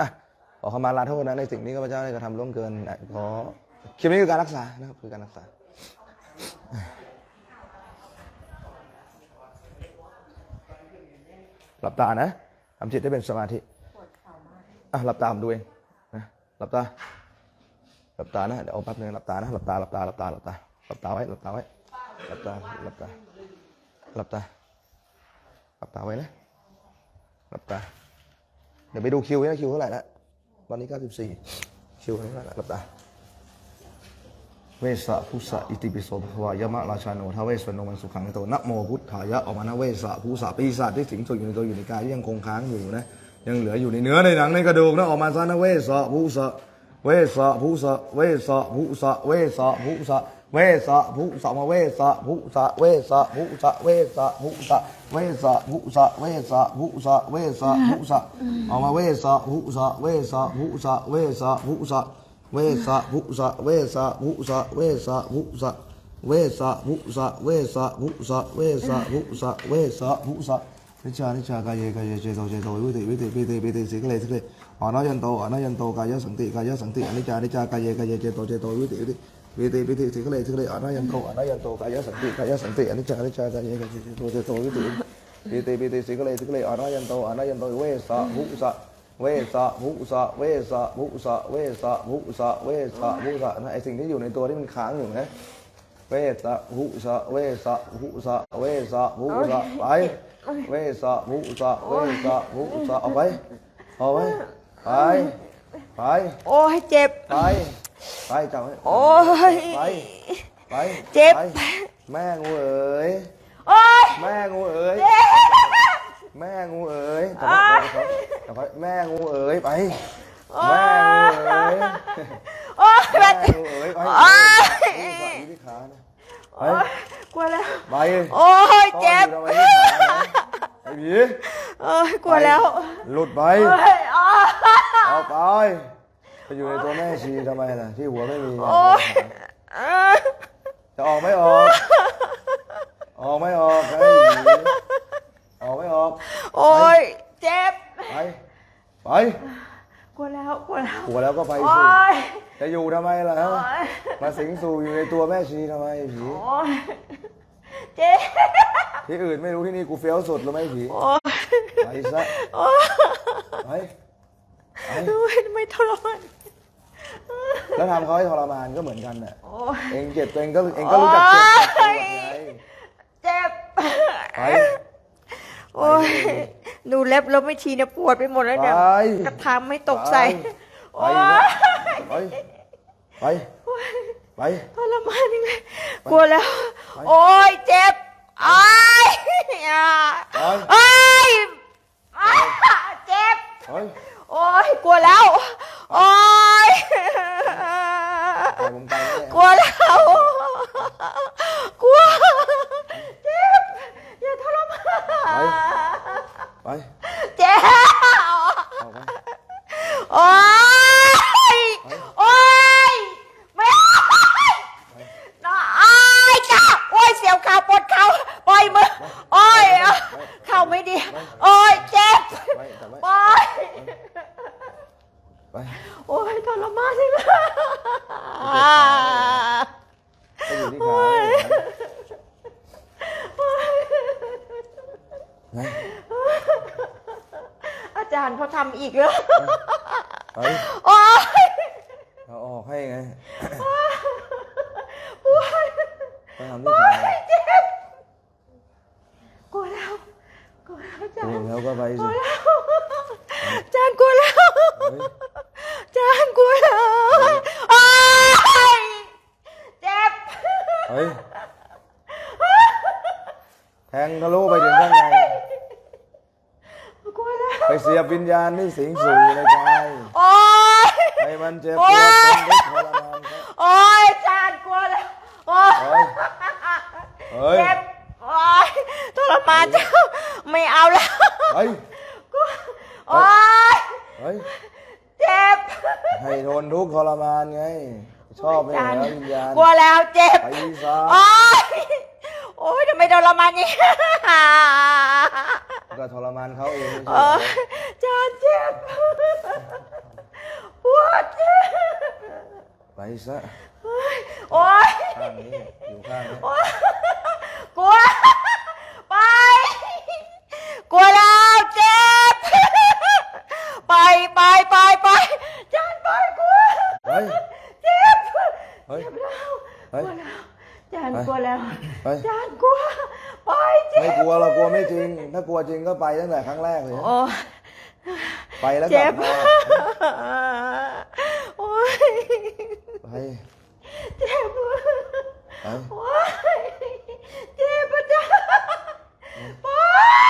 อะขอขมาลาโทษนะในสิ่งที่ข้าพเจ้าได้กระทำล่วงเกินขอคลิปนี้คือการรักษานะครับคือการรักษาหลับตานะทำจิตให้เป็นสมาธิอะหลับตาผมดูเองนะหลับตาหลับตานะเดี๋ยวเอาแป๊บนึงหลับตานะหลับตาหลับตาหลับตาหลับตาหลับตาไว้หลับตาไว้หลับตาหลับตาหลับตาหลับตาไว้นะหลับตา เดี๋ยวไปดูคิวนะคิวเท่าไหร่ละวันนี้ 94 คิวเท่าไหร่ละหลับตาเวสสะพุสะอิติปิโสภควายมะราชาโนทเวสวรรณมันสุขังโตนะโมพุทธายะออกมานะเวสสะพุสะปีศาจที่สิงสอยู่ในตัวอยู่ในกายที่ยังคงค้างอยู่นะยังเหลืออยู่ในเนื้อในหนังในกระดูกนะออกมาซะนะเวสสะพุสะเวสสะพุสะเวสสะพุสะเวสสะพุสะ เวสะพุสะมาเวสะพุสะเวสะพุสะเวสะพุสะเวสะพุสะเวสะพุสะเวสะพุสะออกมาเวสะพุสะเวสะพุสะเวสะพุสะเวสะภุสะเวสะภุสะเวสะภุสะเวสะภุสะเวสะภุสะเวสะภุสะเวสะภุสะนิจจานิจจากายเยกายเยเจโตเจโตวิติวิติวิติวิติสิกเลสิกเลอนายันโตอนายันโตกายสังติกายสังติอนิจานิจจากายเยกายเยเจโตเจโตวิติวิติ วิติวิติสิกเลสิกเลอนายันโตอนายันโตกายสังติกายสังติอนิจจานิจจากายเยกายเยเจโตเจโตวิติวิติวิติสิกเลสิกเลอนายันโตอนายันโตเวสะภุสะเวสะภุสะเวสะภุสะเวสะภุสะเวสะภุสะนะไอสิ่งที่อยู่ในตัวที่มันค้างอยู่นะเวสะภุสะเวสะภุสะเวสะภุสะไปเวสะภุสะเวสะภุสะออกไปออกไปไปไปโอ้ยเจ็บไป ไปจับไว้โอ้ย ไปไปเจ็บ ไปแม่งูเอ๋ยโอ้ยแม่งูเอ๋ยแม่งูเอ๋ยจับไว้จับไว้แม่งูเอ๋ยไปแม่งูเอ๋ยโอ้ยแบแม่บงูเอ๋ยไปโอ๊ยนี่ฝ่ายอยู่ที่ขานะไปโอ้ยกลัวแล้วไปโอ้ยเจ็บซ่อนอยู่ทำไมที่ขานะไอ้ผีโอ้ยกลัวแล้ว หลุดไปโอ้ยอ้าวเอาไป ไปอยู่ในตัวแม่ชีทำไมล่ะ ที่หัวไม่มีโอ้ยอ้าวจะออกไม่ออก ออกไม่ออกไอ้ผีออกไม่ออกโอ้ยเจ็บไปไปกลัวแล้วกลัวแล้วหัวแล้วก็ไปโอ้สิยจะอยู่ทำไมล่ะฮะโอ้ยมาสิงสู่อยู่ในตัวแม่ชีทำไมไอ้ผีโอ้ยเจ็บที่อื่นไม่รู้ที่นี่กูเฟี้ยวสุดรู้ไหมผีโอ้ยไปซะโอ้ยไปไปโอ้ยทำไม่ทรมาน แล้วทำเขาให้ทรมานก็เหมือนกันน่ะ โอ้ย เองเจ็บตัวเองก็เองก็รู้จักเจ็บเจ็บปวดไงเจ็บ ไป โอ้ย ดูเล็บแล้วไม่ชีเนี่ยปวดไปหมดแล้วเนี่ยไปกระทำไม่ตกใส่ไปโอ้ย ไป ไป ไป ทรมานจริงเลยกลัวแล้ว โอ้ยเจ็บอ้ายอะไปอ้ายอ้ายเจ็บ ไป โอ้ยกลัวแล้ว โอ้ย ไปผมไปแน่ กลัวแล้ว กลัว เจ็บ อย่าทรมาน ไป เจ็บ เอาไป โอ้ย โอ้ย ไม่น้อยจ้าโอ้ย เสียวเข่าปวดเข่าปล่อยมือ โอ้ยเข่าไม่ดี โอ้ย เจ็บ ไปจับไว้ ปล่อย ไป โอ้ยทรมานจริงเลย ไปอยู่ที่ขาไง อาจารย์เขาทำอีกแล้วไปโอ้ยเอาออกให้ไงโอ้ยไปทำที่ขาเจ็บกลัวแล้วกลัวแล้วอาจารดูย์แล้วก็ไปกลัสิวแล้วอาจารย์กลัวแล้วเฮ้ยอาจารย์กลัวแล้วโอ้ยเจ็บ เฮ้ยแทงทะลุไปถึงข้างในกลัวแล้ว ไปเสียบวิญญาณที่สิงสู่ในกายโอ้ยให้มันเจ็บปวดจนทุกข์ทรมานครับ โอ้ยอาจารย์กลัวแล้ว โอ้ยเฮ้ยเฮ้ย เจ็บโอ้ยทรมานเจ้า ไม่เอาแล้ว เฮ้ย โอ้ยเฮ้ย เจ็บให้ทนทุกข์ทรมานไง ชอบไม่เหรอวิญญาณ กลัวแล้วเจ็บ ไปซะ โอ้ยโอ้ยทำไมทรมานอย่างนี้ ก็ทรมานเขาเองจานเจ็บปวดเจ็บไปซะโอ๊ยข้างนี้อยู่ข้างนี้กลัวไป กลัวแล้วเจ็บ ไปไปไปไปจานไปกลัวเฮ้ยเจ็บเจ็บแล้วกลัวแล้วจานกลัวแล้วจาน ไม่บกลัวเรากลัวไม่จริง ถ้ากลัวจริงก็ไปตั้งแต่ครั้งแรกเลยโอ้ไปแล้วกเจ็ลับบมาโอ้ยไปเจ็บไป โอ้ยเจ็บปะจ๊ะโอ้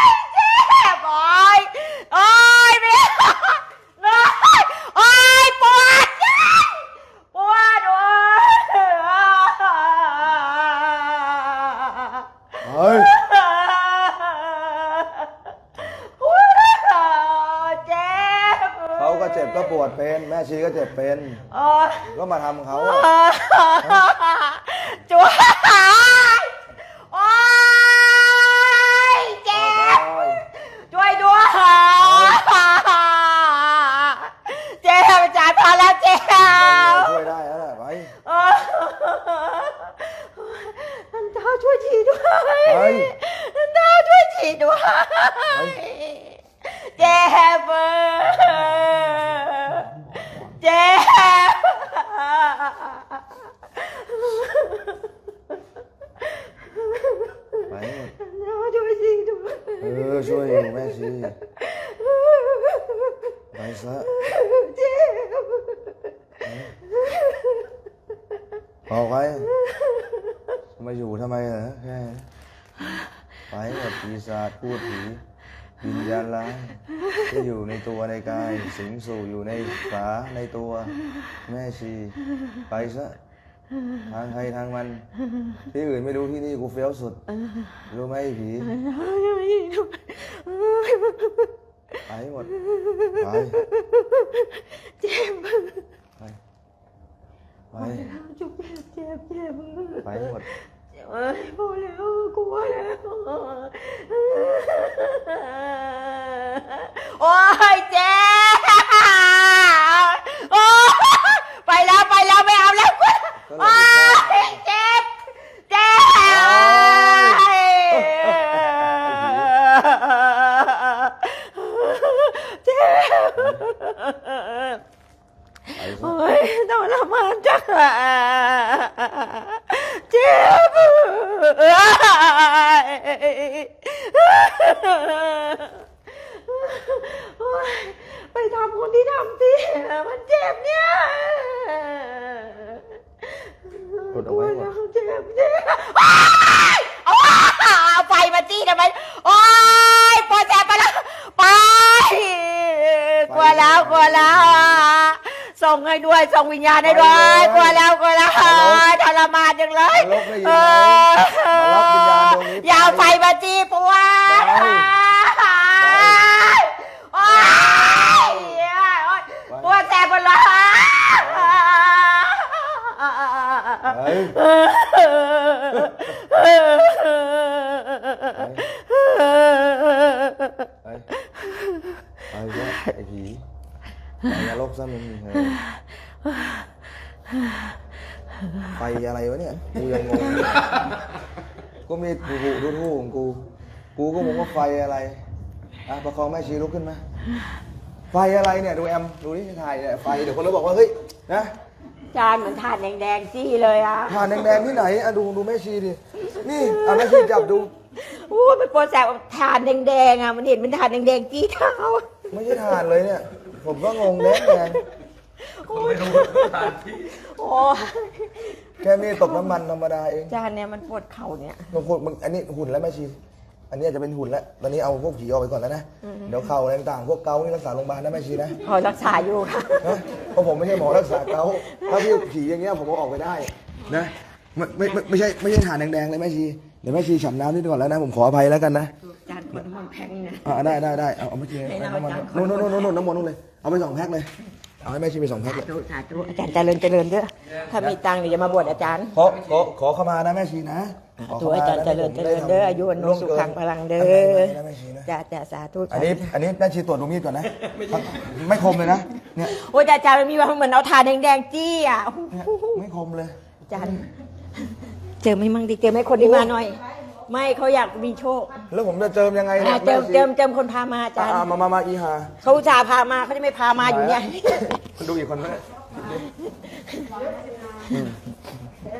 ยเจ็บโอ้ยโอ้ยแม่โอ้ยโอ้ยปวดปวดโอ้ย เฮ้ย โอ้ยเจ็บ เขาก็เจ็บก็ปวดเป็น แม่ ชีก็เจ็บเป็นโอ้ยก็มาทำเขาช่วยโอ้ยเจ็บ ช่วยด้วยเจ็บอาจารย์พอแล้วเจ็บ ช่วยได้แล้วแหละไป เออน้ำตาช่วยทีด้วย ไป น้ำตาช่วยทีด้วยเจ็บเจ็บ ไป น้ำตาช่วยทีด้วย เออช่วยอยู่แม่ชีไปซะ เจ็บ ออกไปมาอยู่ทำไมเหรอแค่ไปหมดปีศาจพูดผีวิญญาณร้ายที่อยู่ในตัวในกาย สิงสู่อยู่ในขาในตัว แม่ชี ไปซะ ทางใครทางมัน ที่อื่นไม่รู้ที่นี่กูเฟี้ยวสุด รู้ไหมไอ้ผีไปหมดไปเจ็บ ไปไปจุกเจ็บเจ็บไปหมดเอ้ยพอแล้วกลัวแล้วโอ้ยเจ็บโอ้ยไปแล้วไปแล้วไม่เอาแล้วโอ้ยเจ็บเจ็บเจ็บไปซะ โอ้ยทรมานจังอะเจ็บโอ๊ยไปทำคนที่ทำสิมันเจ็บเนี่ยกดเอาไว้หมดเจ็บเจ็บโอ๊ยเอาเอาไฟมาจี้ทำไมโอ๊ยปวดแสบไปแล้วไปกลัวแล้วกลัวแล้วอะ ส่งให้ด้วยส่งวิญญาณให้ด้วยกลัวแล้วกลัวแล้วทรมานจังเลยนรกได้ยินเอไหมอมารับวิญญาณดวงนี้ไป อย่าเอาไฟมาจี้ปวดไปโอ๊ยปวดแสบหมดเลยเฮ้ยไปไปซะไอ้ผีไป นรกซะมึงเฮ้ยไปอะไรวะเนี่ย กูยังงงอยู่ก็มีหูหูดูทูของกู กูก็งงว่าไฟอะไร อะประคองแม่ชีลุกขึ้นมา ไฟอะไรเนี่ยดูแอม ดูนี่ถ่ายเนี่ยไฟ เดี๋ยวคนเราบอกว่าเฮ้ยนะจานเหมือนทานแดงๆจี้เลยอะถ่านแดงๆที่ไหนอะดูดูแม่ชีดิ นี่อะแม่ชีจับดูอู้มันปวดแสบทานแดงๆอะมันเห็นมันทานแดงๆจี้เท้าไม่ใช่ถ่านเลยเนี่ย ผมก็งงแดงแดงโอ้ยโอ้ยแค่นี้ตกน้ำมันธรรมดาเองจานเนี่ยมันปวดเข่าเนี่ยบางคนมึงอันนี้หุ่นแล้วแม่ชี อันนี้อาจจะเป็นหุ่นแล้ว ตอนนี้เอาพวกผีออกไปก่อนแล้วนะ เดี๋ยวเข่าอะไรต่างๆ พวกเกานี่รักษาโรงพยาบาลนะแม่ชีนะพอรักษาอยู่ค่ะนะเพราะผมไม่ใช่หมอรักษาเกาถ้าพี่ผีอย่างเงี้ยผมเอาออกไปได้นะ ไม่ไม่ไม่ไม่ใช่ไม่ใช่ถ่านแดงๆเลยแม่ชี เดี๋ยวแม่ชีฉันน้ำนิดก่อนแล้วนะผมขออภัยแล้วกันนะจาน ขวดน้ำมันแพงเนี่ย อ่าได้ได้ได้เอาเอาแม่ชีให้เราน้ำมันจานขอนู่นนู่นนู่นนู่นน้ำมันนู่นเลยเอาไปสองแพ็คเลยเอาให้แม่ชีไปสองแพ็คเลย สาธุสาธุอาจารย์เจริญเจริญเด้อถ้ามีตังค์เดี๋ยวจะมาบวชอาจารย์ ขอขอขอเข้ามานะแม่ชีนะขถูกอาจารย์เจริญเจริญเด้ออายุวันโนสุขังพลังเด้อนะแม่ชีนะจ้าจ้าสาธุอันนี้อันนี้แม่ชีตรวจดูมีดก่อนนะ ไม่คมเลยนะเนี่ยโอ้ยแต่อาจารย์มันมีว่าเหมือนเอาทาแดงๆจี้อะ เนี่ยไม่คมเลย อาจารย์ เจอไหมมั่งดิเจอไหมคนที่มาหน่อย ไม่เขาอยากมีโชคแล้วผมจะเจิมยังไงอะเนี่ยเจิมแชีเจิมเจิมคนพามาอาจารย์อะมามามาอีหาเขาอุตส่าห์พามาเขาจะไม่พามาอยู่เนี่ย ดูอีกคนไหม